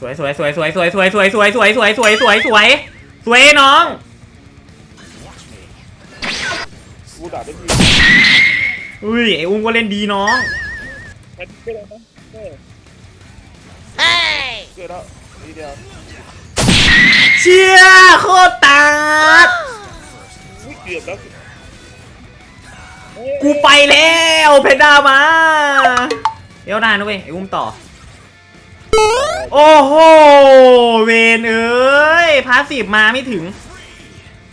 สวยสวยสวยสวยสวยสวยสวยสวยสวยสวยสวยสวยสวยสวยน้องกูด่าได้ดีอุ้ยไอ้อุ้มก็เล่นดีน้องแค่เพื่อนนะเออเกิดแล้วทีเดียวเชี่ยโคตรตัดอุ้ยเกือบแล้วกูไปแล้วเพดามาเดี๋ยวได้นะเว้ยไอ้อุ้มต่อ โอ้โห เวนเอ้ย พาสซีฟมาไม่ถึง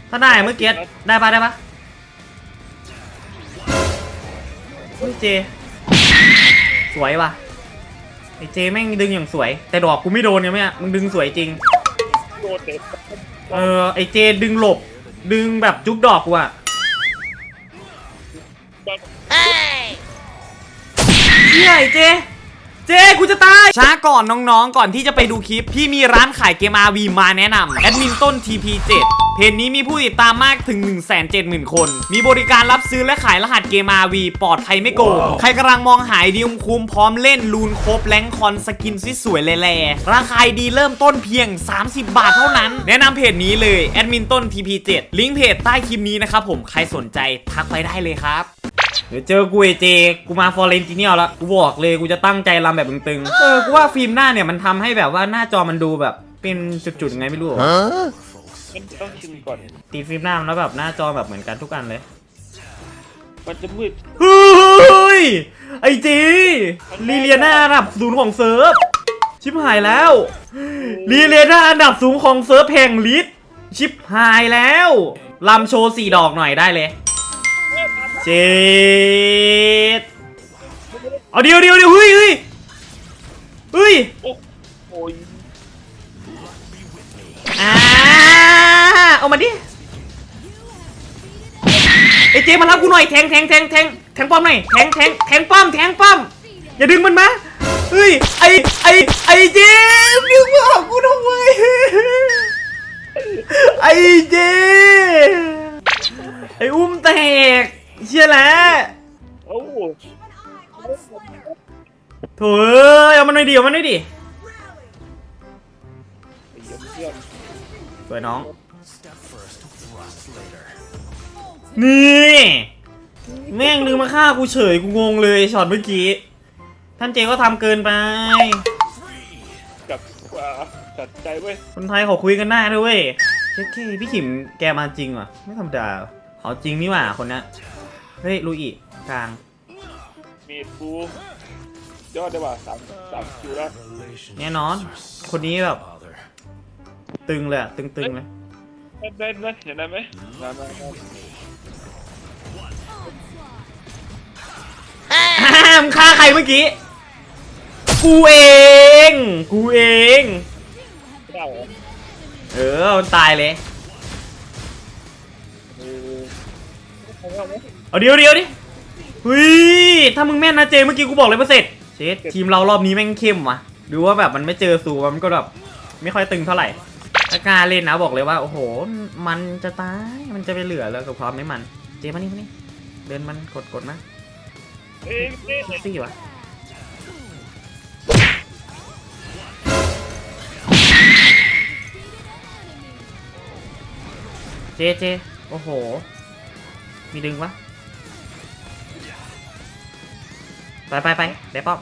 ถ้าได้เมื่อกี้ได้ปะได้ปะเฮ้ยเจ สวยว่ะไอเจแม่งดึงอย่างสวย แต่ดอกกูไม่โดนยังไหมอะมึงดึงสวยจริง โดนเด็ดเออไอเจดึงหลบ ดึงแบบจุ๊บดอกกูอะเชี่ยไอเจ เจกูจะตาย ช้าก่อนน้องๆ ก่อนที่จะไปดูคลิป พี่มีร้านขายเกม RV มาแนะนำแอดมินต้น TP7 เพจนี้มีผู้ติดตามมากถึง 170,000 คน มีบริการรับซื้อและขายรหัสเกม RV ปลอดภัยไม่โกง ใครกำลังมองหายดีมคุ้มพร้อมเล่นลูนครบแรงคอนสกินสวยๆแล่ๆราคาดีเริ่มต้นเพียง 30 บาทเท่านั้น แนะนำเพจนี้เลยแอดมินต้น TP7 ลิงก์เพจใต้คลิปนี้นะครับผมใครสนใจทักไปได้เลยครับ เดี๋ยวเจอกูเอเจ กูมาฟอร์เรนติเนียแล้วกูบอกเลยกูจะตั้งใจรำแบบตึงๆ เออ กูว่าฟิล์มหน้าเนี่ยมันทำให้แบบว่าหน้าจอมันดูแบบ เป็นจุดๆไงไม่รู้ มันต้องชิมก่อน ตีฟิล์มหน้ามันแล้วแบบหน้าจอแบบเหมือนกันทุกอันเลย มันจะมืดเฮ้ย ไอจีลีเลียนาอันดับศูนย์ของเซิร์ฟ ชิบหายแล้ว ลีเลียนาอันดับสูงของเซิร์ฟแห่งลิสชิบหายแล้วลำโชว์สี่ดอกหน่อยได้เลย เจ็ดเอาเดียวเดียวเดียวเฮ้ยเฮ้ยเฮ้ยโอ้โอ้ยอ่าเอามาดิไอเจมารับกูหน่อยแทงแทงแทงแทงแทงป้อมหน่อยแทงแทงแทงป้อมแทงป้อมอย่าดึงมันมาเฮ้ยไอไอไอเจดึงมาหากูทำไมไอเจไออุ้มแตก เชี่ยแล้วโอ้โหโถ่เอ้ยเอามันหน่อยดิเอามันหน่อยดิไอ้เหี้ยเพื่อนสวยน้อง นี่ แม่งดึงมาฆ่ากูเฉยกูงงเลยช็อตเมื่อกี้ ท่านเจก็ทำเกินไปจับกว่าจัดใจเว้ย คนไทยเขาคุยกันได้ด้วยเวยเจ๊เคพี่ขิมแกมาจริงว่ะ ไม่ธรรมดาว่ะเขาจริงนี่หว่าคนเนี้ย เฮ้ยลุยอีกลางมีดกูยอดได้ป่ะสามสามคิวแล้วแน่นอน คนนี้แบบ ตึงเลยอะตึงๆเลยได้ได้ได้เห็นได้ไหมมามามาห้ามฆ่าใครเมื่อกี้ กูเอง กูเองไม่ได้เหรอเออมันตายเลย เออเอาเอาเอา เอาเดียวเดียวดิเฮ้ยถ้ามึงแม่นนะเจเมื่อกี้กูบอกเลยว่าเสร็จเชดทีมเรารอบนี้แม่งเข้มว่ะดูว่าแบบมันไม่เจอสูมันก็แบบไม่ค่อยตึงเท่าไหร่ถ้ากล้าเล่นนะบอกเลยว่าโอ้โห มันจะตายมันจะไปเหลือแล้วกับความไม่มัน เจมานี่มานี่เดินมันกดกดมาเอ้ยเอ้ยเอ้ยซี่วะเจเจโอ้โห มีดึงปะ ไปไปไปได้ป้อม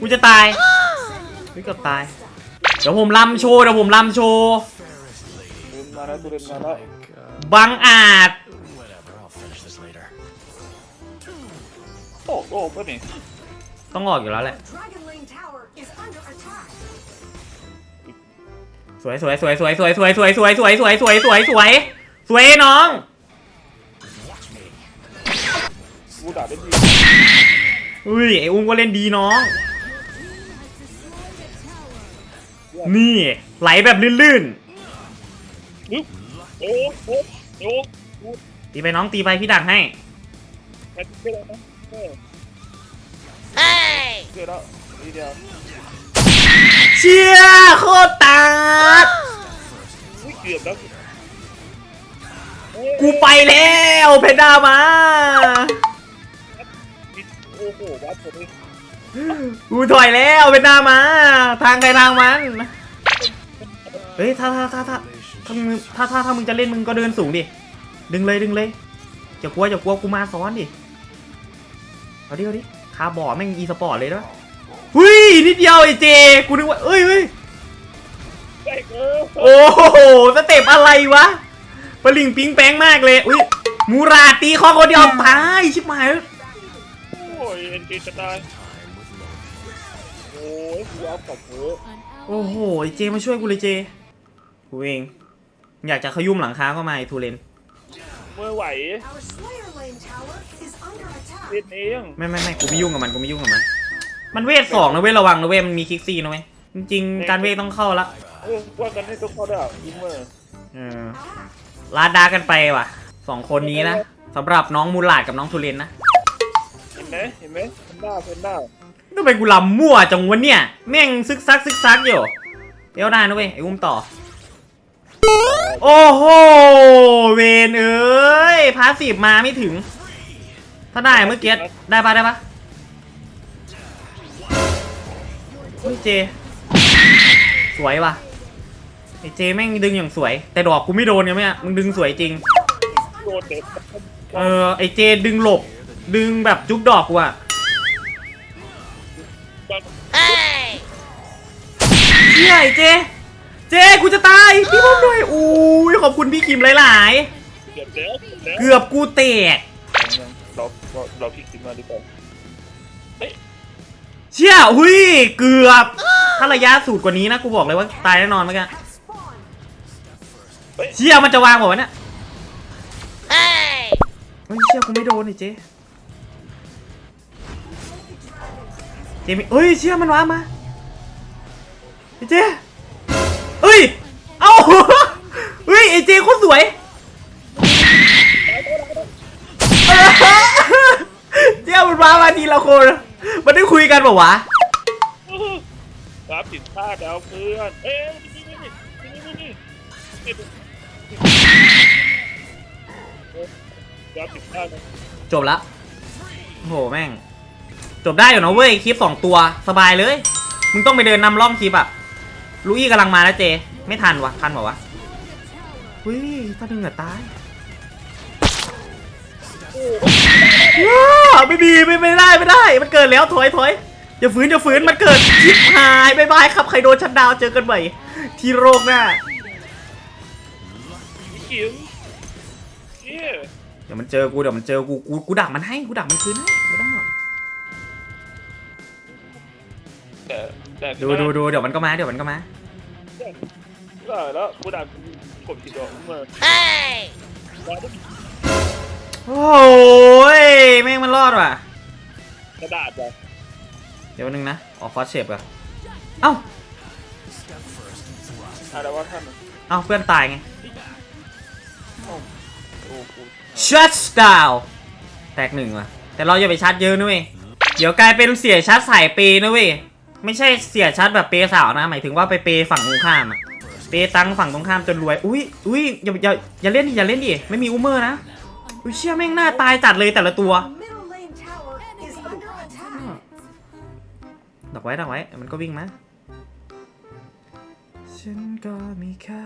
กูจะตายกูเกือบตาย เดี๋ยวผมลำโชว์เดี๋ยวผมลำโชว์เดินมาแล้วกูเดินมาแล้วบังอาจโอ้โอ้เพื่อนนี่ต้องออกอยู่แล้วแหละ สวยสวยสวยสวยสวยสวยสวยสวยสวยสวยสวยสวยสวยสวยน้องกูด่าได้ดีอุ้ยไอ้อุ้มก็เล่นดีน้อง นี่ไหลแบบลื่นนึกโอ้โอ้โอ้กูๆตีไปน้องตีไปพี่ดักให้ แค่เพื่อนนะเออเกิดแล้วทีเดียว เชี่ยโคตรตัดอุ้ยเกือบแล้วเอกูไปแล้วเพนด้ามา โอ้โหวัดผมเลยกูถอยแล้วเพนด้ามา ทางใครทางมัน เฮ้ยถ้าถ้าถ้าถ้าถ้ามึงถ้าถ้าถ้ามึงจะเล่นมึงก็เดินสูงดิ ดึงเลยดึงเลยจะกลัวจะกลัวกูมาซ้อนดิ เอาดิเอาดิคาร์บอร์ดแม่งอีสปอร์ตเลยนะ หุยนิดเดียวไอ้เจ กูนึกว่าเอ้ยเอ้ยได้เออโอ้โหสเต็ปอะไรวะปลิงปิงแปงมากเลย อุ้ยมูราตีคอคนเดียวตายชิบหายแล้วโอ้ยเอ็นเกจะตายโอ้ยกูเอากลับเถอะโอ้โหไอ้เจมาช่วยกูเลยเจ กูเอง อยากจะขยุ่มหลังคาเข้ามาไอ้ทูเลนเมื่อไหว Our Slayer Lane tower is under attack. เล่นเองไม่ไม่ไม่กูไม่ยุ่งกับมันกูไม่ยุ่งกับมัน มันเวทสองนะเว้ยระวังนะเว้ยมันมีคิกซี่นะเว้ยจริงๆ การเวทต้องเข้าละเออว่ากันให้ทุกคนได้อะยิงเมื่อเออลาดดากันไปว่ะสองคนนี้นะสำหรับน้องมูลาดกับน้องทูเลนนะเห็นไหมเห็นไหมเพนด้าเพนด้าทำไมกูลำมั่วจังวะเนี่ย แม่งซึกซักซึกซักอยู่เดี๋ยวได้นะเว้ยไอ้อุ้มต่อ โอ้โหเวนเอ้ยพาสีบมาไม่ถึง ถ้าได้เมื่อกี้ได้ปะได้ปะ เฮ้ยเจ สวยว่ะไอเจแม่งดึงอย่างสวย แต่ดอกกูไม่โดนยังไหมอะมึงดึงสวยจริง โดนเด็ดเออไอเจดึงหลบ ดึงแบบจุ๊บดอกกูอะเชี่ยไอเจ เจกูจะตายพี่พ่อมหน่อยอู้ยขอบคุณพี่คิมหลายเกือบแล้วเกือบแล้วๆเกือบกูแตกเราเราเราพลิกขึ้นมาดีกว่า เชี่ยหุยเกือบ ถ้าระยะสูตรกว่านี้นะ กูบอกเลยว่าตายแน่นอนเมื่อกี้เชี่ยมันจะวางบอกว่าวะเนี่ยเฮ้ยเชี่ยกูไม่โดนไอ้เจ๊เจมีเฮ้ยเชี่ยมันวางมาไอ้เจ๊เฮ้ย เอ้าเฮ้ยไอ้เจ๊โคตรสวยเจ้ามันมามาทีละคน มันได้คุยกันเปล่าวะ รับผิดพลาดแล้วเพื่อน เอ้ยนี่นี่นี่นี่นี่นี่รับผิดพลาดนะจบละโอ้โหแม่ง จบได้อยู่นะเว้ยคลิปสองตัวสบายเลย มึงต้องไปเดินนำร่องคลิปอะลูอี้กำลังมาแล้วเจ ไม่ทันวะทันเปล่าวะเฮ้ยถ้าดึงอะตายว้าไม่ดี กิดแล้วถอยถอยอย่าฝืนอย่าฝืนมันเกิดชิบหายบายบายครับใครโดนชัดดาวน์เจอกันใหม่ที่โรคหน้าพี่กิมเย้เดี๋ยวมันเจอกูเดี๋ยวมันเจอกูกูกูดักมันให้กูดักมันคืนให้ไม่ต้องห่วงแต่แต่ดูดูดูเดี๋ยวมันก็มาเดี๋ยวมันก็มาได้แล้วกูด่ากดผิดดอกเมื่อโอ้ยแม่งมันรอดว่ะ กระดาษว่ะเดี๋ยวนึงนะออกฟอสเชฟก่อนเอ้าอะไรว่าท่านเอ้าเพื่อนตายไง โอ้โหชัดดาวแตกหนึ่งว่ะ แต่เราอย่าไปชัดเยอะนะเว้ยเดี๋ยวกลายเป็นเสียชัดสายเปย์นะเว้ยไม่ใช่เสียชัดแบบเปย์สาวนะ หมายถึงว่าไปเปย์ฝั่งตรงข้ามอะเปย์ตังค์ฝั่งตรงข้ามจนรวย อุ้ยอุ้ยอย่าอย่าอย่าเล่นดิอย่าเล่นดิไม่มีอูเมอร์นะอุ้ยเชี่ยแม่งหน้าตายจัดเลยแต่ละตัว ดักไว้ดักไว้ มันก็วิ่งมา ฉันก็มีค่า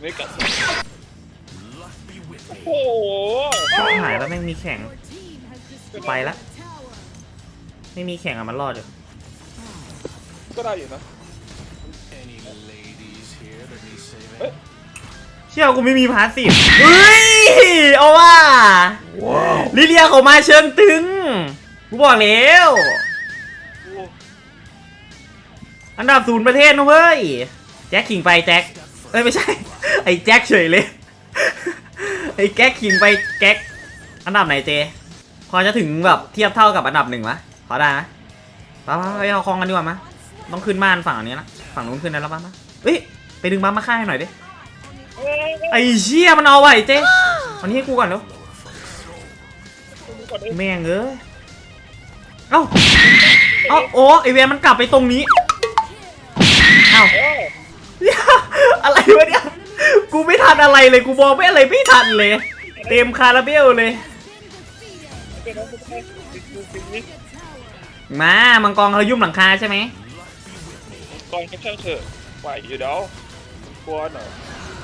ไม่กัดโอ้โหชิบหายแล้วแม่งมีแข่ง ไปละ ไม่มีแข่งอะมันรอดอยู่ ก็ได้อยู่นะเชี่ยกูไม่มีพาสซีฟเฮ้ย เอาว่าลิเลียเขามาเชิงตึง กูบอกแล้วโอ้ อันดับศูนย์ประเทศนะเว้ย แจ็คขิงไปแจ็ค เอ้ยไม่ใช่ ไอ้แจ็คเฉยเลย ไอ้แก๊กขิงไปแก๊กอันดับไหนเจ พอจะถึงแบบเทียบเท่ากับอันดับหนึ่งมะพอได้ไหมไปไปไปเอาคลองกันดีกว่ามั้ยต้องขึ้นบ้านฝั่งนี้นะ ฝั่งนู้นขึ้นได้แล้วบ้างนะเฮ้ย ไปดึงบ้านมาฆ่าให้หน่อยดิ ไอ้เชี่ยมันเอาไว้เจ๊วันนี้ให้กูก่อนเนาะแม่งเอ้ย เอ้า เอ้าโอ้ไอเวนมันกลับไปตรงนี้ อ้าเออเหี้ยอะไรวะเนี่ย กูไม่ทันอะไรเลย กูมองไม่อะไรไม่ทันเลย เต็มคาราเบลเลยเป็นน้องเป็นแค่ติดดูสินี้มามังกรเขายุ่มหลังคาใช่ไหมก่อนก็ช่างเถอะไหวอยู่เดี๋ยวกลัวหน่อย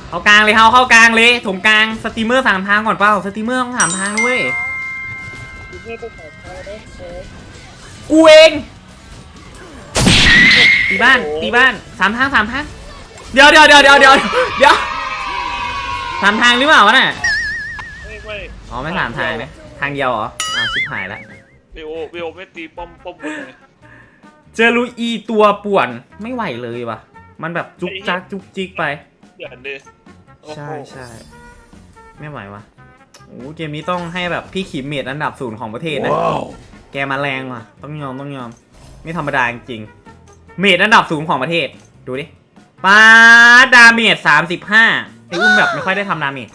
เข้ากลางเลยเขาเข้ากลางเลยถมกลางสตรีมเมอร์สามทางก่อนเปล่าสตรีมเมอร์ต้องสามทางด้วยคุณไม่ต้องขอโทษนะเออกูเอง ตีบ้านตีบ้านสามทางสามทางเดี๋ยวเดี๋ยวเดี๋ยวเดี๋ยวเดี๋ยวเดี๋ยวสามทางหรือเปล่าวะน่ะไม่ไม่อ๋อไม่สามทางนะทางเดียวเหรออ้าวชิบหายแล้ววิโอวิโอไม่ตีป้อมป้อมบนเลยเจอลูอีตัวป่วนไม่ไหวเลยว่ะ มันแบบจุกจักจุกจิกไปอย่าเลยโอ้โหใช่ใช่ไม่ไหววะโอ้เกมนี้ต้องให้แบบพี่ขีมเมดอันดับศูนย์ของประเทศนะแกมาแรงว่ะ ต้องยอมต้องยอม ไม่ธรรมดาจริงๆ เมดอันดับสูงของประเทศ ดูดิป้าดดาเมจสามสิบห้าไอ้อุ้มแบบไม่ค่อยได้ทำดาเมจ